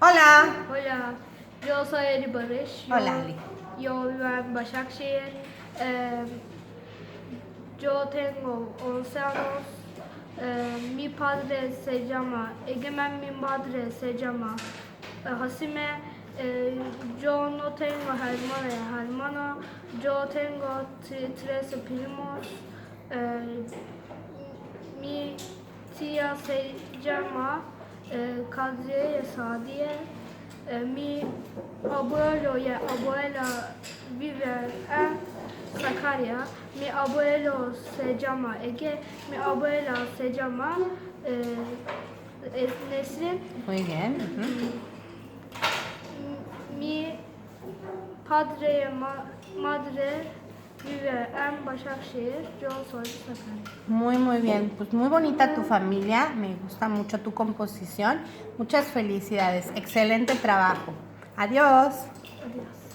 Hola. Hola, yo soy Eli Barış. Yo, Hola, Eli. Yo vivo en Başakşehir. Eh, yo tengo 11 años. Eh, mi padre se llama Egemen, mi madre se llama eh, Hasime. Eh, yo no tengo hermana y hermano. Yo tengo tres primos. Eh, mi tía se llama eh, Kadriye Sadiye. Eh, mi abuelo y abuela viven en Sakarya. Mi abuelo se llama Ege. Mi abuela se llama eh, eh, Nesrin. Muy bien. Mi padre ma- madre vive en Başakşehir. Yo soy Sakarya. Muy, muy bien. Pues muy bonita tu familia. Me gusta mucho tu composición. Muchas felicidades. Excelente trabajo. Adiós. Adiós.